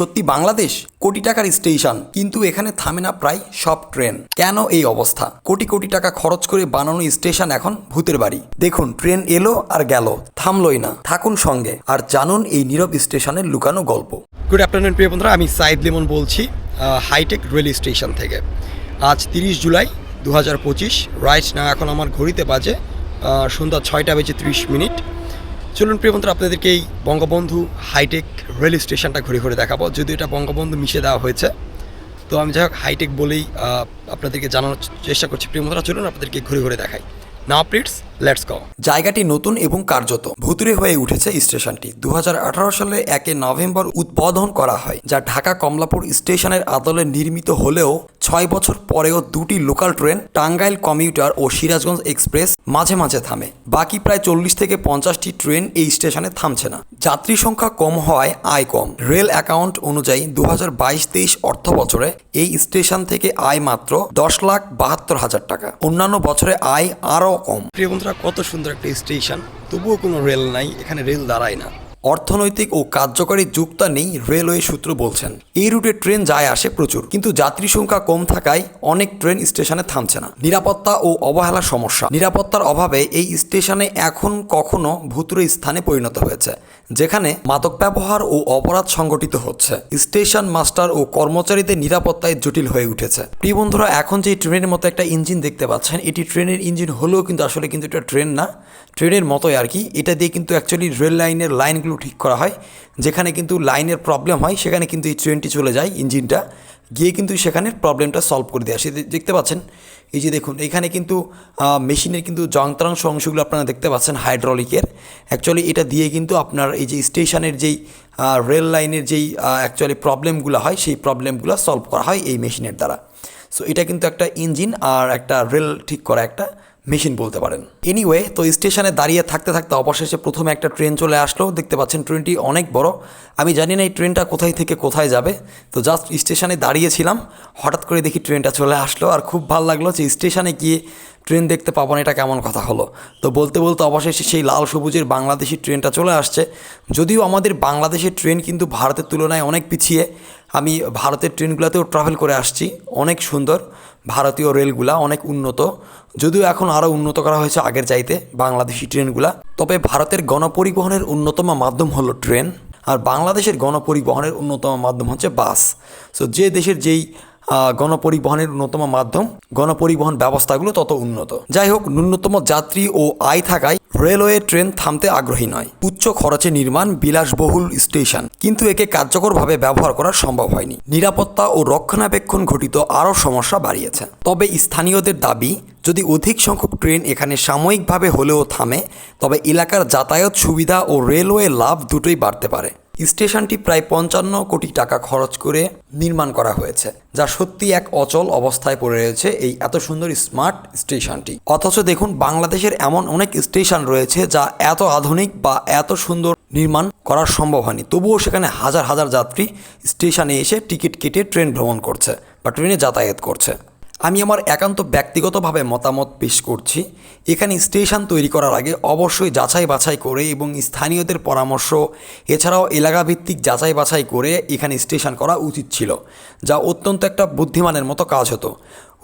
সত্যি বাংলাদেশ? কোটি টাকার স্টেশন। কিন্তু এখানে থামে না প্রায় সব ট্রেন। কেন এই অবস্থা? কোটি কোটি টাকা খরচ করে বানানো স্টেশন এখন ভূতের বাড়ি। দেখুন, ট্রেন এলো আর গেল, থামলই না। থাকুন সঙ্গে আর জানুন এই নীরব স্টেশনের লুকানো গল্প। গুড আফটারনুন প্রিয় বন্ধুরা, আমি সাইদ লিমন বলছি হাইটেক রেল স্টেশন থেকে। আজ তিরিশ জুলাই দু হাজার পঁচিশ রাইট না এখন আমার ঘড়িতে বাজে সন্ধ্যা ছয়টা বেজে ত্রিশ মিনিট। চলুন প্রিয় বন্ধুরা, আপনাদেরকে এই বঙ্গবন্ধু হাইটেক রেল স্টেশনটা ঘুরে ঘুরে দেখাবো। যদিও এটা বঙ্গবন্ধু মিশে দেওয়া হয়েছে, তো আমি যাই হোক, হাইটেক বলেই আপনাদেরকে জানানোর চেষ্টা করছি। প্রিয় বন্ধুরা, চলুন আপনাদেরকে ঘুরে ঘুরে দেখাই। না প্লিটস লেটস গো জায়গাটি নতুন এবং কার্যত। ভুতুরে হয়ে উঠেছে স্টেশনটি। দুহাজার আঠারো সালে একে নভেম্বর উদ্বোধন করা হয় যা ঢাকা কমলাপুর স্টেশনের আদলে নির্মিত হলেও ছয় বছর পরেও দুটি লোকাল ট্রেন টাঙ্গাইল কমিউটার ও সিরাজগঞ্জ এক্সপ্রেস মাঝে মাঝে থামে। বাকি প্রায় চল্লিশ থেকে পঞ্চাশটি ট্রেন এই স্টেশনে থামছে না। যাত্রী সংখ্যা কম হওয়ায় আয় কম। রেল অ্যাকাউন্ট অনুযায়ী দু হাজার বাইশ তেইশ অর্থ বছরে এই স্টেশন থেকে আয় মাত্র দশ লাখ বাহাত্তর হাজার টাকা। অন্যান্য বছরে আয় আরও কম। প্রিয় বন্ধুরা কত সুন্দর একটা স্টেশন, তবুও কোনো রেল নাই, এখানে রেল দাঁড়ায় না। অর্থনৈতিক ও কার্যকরী যুক্তা নেই, রেলওয়ে সূত্র বলছেন। এই রুটে ট্রেন যায় আসে প্রচুর, কিন্তু যাত্রী সংখ্যা কম থাকায় অনেক ট্রেন স্টেশনে থামছে না। নিরাপত্তা ও অবহেলা সমস্যা। নিরাপত্তার অভাবে এই স্টেশনে এখন কখনো ভুতুরে স্থানে পরিণত হয়েছে। যেখানে মাদক ব্যবহার ও অপরাধ সংগঠিত হচ্ছে। স্টেশন মাস্টার ও কর্মচারীদের নিরাপত্তায় জটিল হয়ে উঠেছে। প্রিয় বন্ধুরা, এখন যে ট্রেনের মতো একটা ইঞ্জিন দেখতে পাচ্ছেন, এটি ট্রেনের ইঞ্জিন হলেও কিন্তু আসলে কিন্তু এটা ট্রেন না। ট্রেনের মতোই আর কি। এটা দিয়ে কিন্তু অ্যাকচুয়ালি রেল লাইনের লাইনগুলো ঠিক করা হয়। যেখানে কিন্তু লাইনের প্রবলেম হয়, সেখানে কিন্তু এই ট্রেনটি চলে যায় ইঞ্জিনটা। গিয়ে কিন্তু সেখানে প্রবলেমটা সলভ করে দিয়ে। আসে দেখতে পাচ্ছেন, এই যে দেখুন, এখানে কিন্তু মেশিনের কিন্তু যন্ত্রাংশ অংশগুলো আপনারা দেখতে পাচ্ছেন হাইড্রোলিকের অ্যাকচুয়ালি এটা দিয়ে কিন্তু আপনার এই যে স্টেশনের যেই রেল লাইনের যেই অ্যাকচুয়ালি প্রবলেমগুলো হয়, সেই প্রবলেমগুলো সলভ করা হয় এই মেশিনের দ্বারা। সো এটা কিন্তু একটা ইঞ্জিন আর একটা রেল ঠিক করা একটা মেশিন বলতে পারেন। এনিওয়ে তো স্টেশনে দাঁড়িয়ে থাকতে থাকতে অবশেষে প্রথমে একটা ট্রেন চলে আসলো। দেখতে পাচ্ছেন ট্রেনটি অনেক বড়। আমি জানি না এই ট্রেনটা কোথায় থেকে কোথায় যাবে। তো জাস্ট স্টেশনে দাঁড়িয়েছিলাম। হঠাৎ করে দেখি ট্রেনটা চলে আসলো আর খুব ভালো লাগল যে স্টেশনে গিয়ে ট্রেন দেখতে পাবো না, এটা কেমন কথা হলো। তো বলতে বলতে অবশেষে সেই লাল সবুজের বাংলাদেশি ট্রেনটা চলে আসছে। যদিও আমাদের বাংলাদেশের ট্রেন কিন্তু ভারতের তুলনায় অনেক পিছিয়ে। আমি ভারতের ট্রেনগুলোতেও ট্রাভেল করে আসছি। অনেক সুন্দর। ভারতীয় রেলগুলা অনেক উন্নত। যদিও এখন আরও উন্নত করা হয়েছে আগের চাইতে বাংলাদেশি ট্রেনগুলা। তবে ভারতের গণপরিবহনের অন্যতম মাধ্যম হলো ট্রেন, আর বাংলাদেশের গণপরিবহনের অন্যতম মাধ্যম হচ্ছে বাস। সো যে দেশের যেই গণপরিবহনের অন্যতম মাধ্যম, গণপরিবহন ব্যবস্থাগুলো তত উন্নত। যাই হোক, ন্যূনতম যাত্রী ও আয় থাকায় রেলওয়ে ট্রেন থামতে আগ্রহী নয়। উচ্চ খরচে নির্মাণ বিলাসবহুল স্টেশন। কিন্তু একে কার্যকরভাবে ব্যবহার করা সম্ভব হয়নি। নিরাপত্তা ও রক্ষণাবেক্ষণ ঘটিত আরও সমস্যা বাড়িয়েছে। তবে স্থানীয়দের দাবি, যদি অধিক সংখ্যক ট্রেন এখানে সাময়িকভাবে হলেও থামে, তবে এলাকার যাতায়াত সুবিধা ও রেলওয়ে লাভ দুটোই বাড়তে পারে। স্টেশনটি প্রায় পঞ্চান্ন কোটি টাকা খরচ করে নির্মাণ করা হয়েছে, যা সত্যি এক অচল অবস্থায় পড়ে রয়েছে এই এত সুন্দর স্মার্ট স্টেশনটি। অথচ দেখুন, বাংলাদেশের এমন অনেক স্টেশন রয়েছে যা এত আধুনিক বা এত সুন্দর নির্মাণ করা সম্ভব হয়নি। তবুও সেখানে হাজার হাজার যাত্রী স্টেশনে এসে টিকিট কেটে ট্রেন ভ্রমণ করছে বা ট্রেনে যাতায়াত করছে। আমি আমার একান্ত ব্যক্তিগতভাবে মতামত পেশ করছি। এখানে স্টেশন তৈরি করার আগে অবশ্যই যাচাই বাছাই করে এবং স্থানীয়দের পরামর্শ, এছাড়াও এলাকাভিত্তিক যাচাই বাছাই করে এখানে স্টেশন করা উচিত ছিল, যা অত্যন্ত একটা বুদ্ধিমানের মতো কাজ হতো।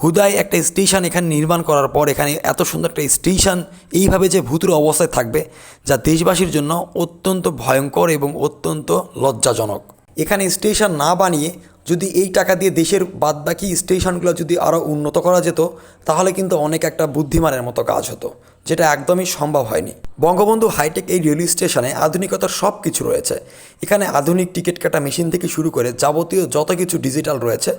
হুদায় একটা স্টেশন এখানে নির্মাণ করার পর এখানে এত সুন্দর একটা স্টেশন এইভাবে যে ভূতুর অবস্থায় থাকবে, যা দেশবাসীর জন্য অত্যন্ত ভয়ঙ্কর এবং অত্যন্ত লজ্জাজনক। এখানে স্টেশন না বানিয়ে যদি এই টাকা দিয়ে দেশের বাদবাকি স্টেশনগুলো যদি আরও উন্নত করা যেত, তাহলে কিন্তু অনেক একটা বুদ্ধিমানের মতো কাজ হতো। যেটা একদমই সম্ভব হয়নি। বঙ্গবন্ধু হাইটেক এই রেলওয়ে স্টেশনে আধুনিকতার সব কিছু রয়েছে। এখানে আধুনিক টিকিট কাটা মেশিন থেকে শুরু করে যাবতীয় যত কিছু ডিজিটাল রয়েছে,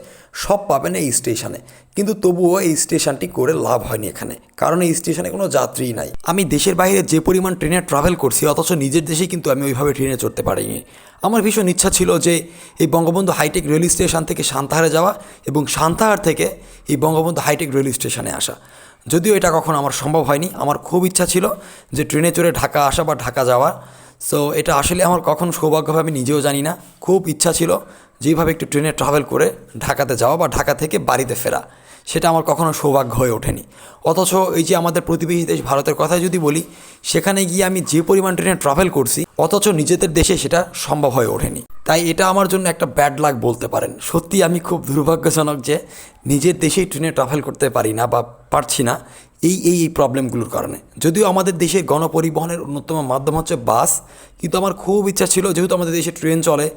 সব পাবেন এই স্টেশনে। কিন্তু তবুও এই স্টেশনটি করে লাভ হয়নি এখানে, কারণ এই স্টেশনে কোনো যাত্রী নাই। আমি দেশের বাইরে যে পরিমাণ ট্রেনে ট্রাভেল করছি, অথচ নিজের দেশে কিন্তু আমি ওইভাবে ট্রেনে চড়তে পারিনি। আমার ভীষণ ইচ্ছা ছিল যে এই বঙ্গবন্ধু হাইটেক রেল স্টেশন থেকে সান্তাহারে যাওয়া এবং সান্তাহার থেকে এই বঙ্গবন্ধু হাইটেক রেল স্টেশনে আসা। যদিও এটা কখনো আমার সম্ভব হয়নি, আমার খুব ইচ্ছা ছিল যে ট্রেনে চড়ে ঢাকা আসা বা ঢাকা যাওয়া সো এটা আসলে আমার কখন সৌভাগ্যভাবে নিজেও জানি না, খুব ইচ্ছা ছিল। যেভাবে একটু ট্রেনে ট্রাভেল করে ঢাকাতে যাওয়া বা ঢাকা থেকে বাড়িতে ফেরা, সেটা আমার কখনো সৌভাগ্য হয়ে ওঠেনি। অথচ এই যে আমাদের প্রতিবেশী দেশ ভারতের কথা যদি বলি, সেখানে গিয়ে আমি যে পরিমাণ ট্রেনে ট্রাভেল করছি, অথচ নিজেদের দেশে সেটা সম্ভব হয়ে ওঠেনি। তাই এটা আমার জন্য একটা ব্যাড লাক বলতে পারেন। সত্যি আমি খুব দুর্ভাগ্যজনক যে নিজের দেশেই ট্রেনে ট্রাভেল করতে পারি না বা পারছি না। এই এই এই প্রবলেমগুলোর কারণে। যদিও আমাদের দেশের গণপরিবহনের অন্যতম মাধ্যম হচ্ছে বাস, কিন্তু আমার খুব ইচ্ছা ছিল, যেহেতু আমাদের দেশে ট্রেন চলে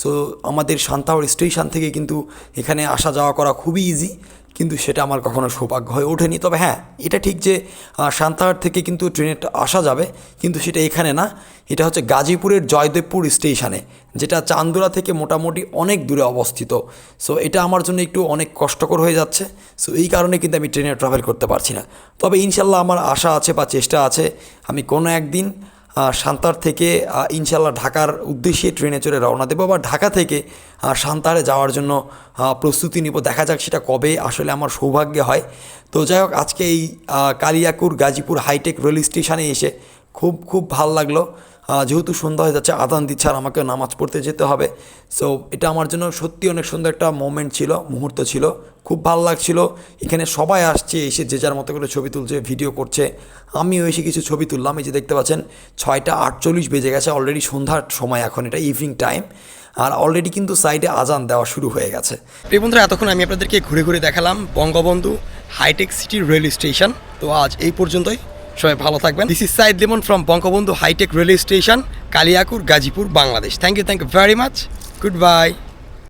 সো আমাদের সান্তাহার স্টেশন থেকে কিন্তু এখানে আসা যাওয়া করা খুবই ইজি কিন্তু সেটা আমার কখনো সৌভাগ্য হয়ে ওঠেনি। তবে হ্যাঁ এটা ঠিক যে আহ, সান্তাহার থেকে কিন্তু ট্রেনে আসা যাবে কিন্তু সেটা এখানে না। এটা হচ্ছে গাজীপুরের জয়দেবপুর স্টেশনে যেটা চান্দুরা থেকে মোটামুটি অনেক দূরে অবস্থিত। সো এটা আমার জন্য একটু অনেক কষ্টকর হয়ে যাচ্ছে। সো এই কারণে কিন্তু আমি ট্রেনে ট্রাভেল করতে পারছি না। তবে ইনশাল্লাহ আমার আশা আছে বা চেষ্টা আছে আমি কোনো একদিন সান্তার থেকে ইনশাল্লাহ ঢাকার উদ্দেশ্যে ট্রেনে চড়ে রওনা দেবো বা ঢাকা থেকে সান্তারে যাওয়ার জন্য প্রস্তুতি নিব। দেখা যাক সেটা কবে আসলে আমার সৌভাগ্য হয়। তো যাই হোক, আজকে এই কালিয়াকুর গাজীপুর হাইটেক রেল স্টেশনে এসে খুব খুব ভালো লাগল। যেহেতু সন্ধ্যা হয়ে যাচ্ছে, আদান দিচ্ছে আর আমাকে নামাজ পড়তে যেতে হবে। সো এটা আমার জন্য সত্যি অনেক সুন্দর একটা মোমেন্ট ছিল, মুহূর্ত ছিল। খুব ভালো লাগছিল। এখানে সবাই আসছে, এসে যে যার মতো করে ছবি তুলছে ভিডিও করছে। আমিও এসে কিছু ছবি তুললাম, এই যে দেখতে পাচ্ছেন, ছয়টা আটচল্লিশ বেজে গেছে অলরেডি সন্ধ্যার সময় এখন, এটা ইভিনিং টাইম আর অলরেডি কিন্তু সাইডে আজান দেওয়া শুরু হয়ে গেছে। প্রিয় বন্ধুরা, এতক্ষণ আমি আপনাদেরকে ঘুরে ঘুরে দেখালাম Bangabandhu hi tech city rail station. তো আজ এই পর্যন্তই। সবাই ভালো থাকবেন। This is Said Limon from Bangabandhu hi tech railway station Kaliakair Gazipur Bangladesh thank you thank you very much good bye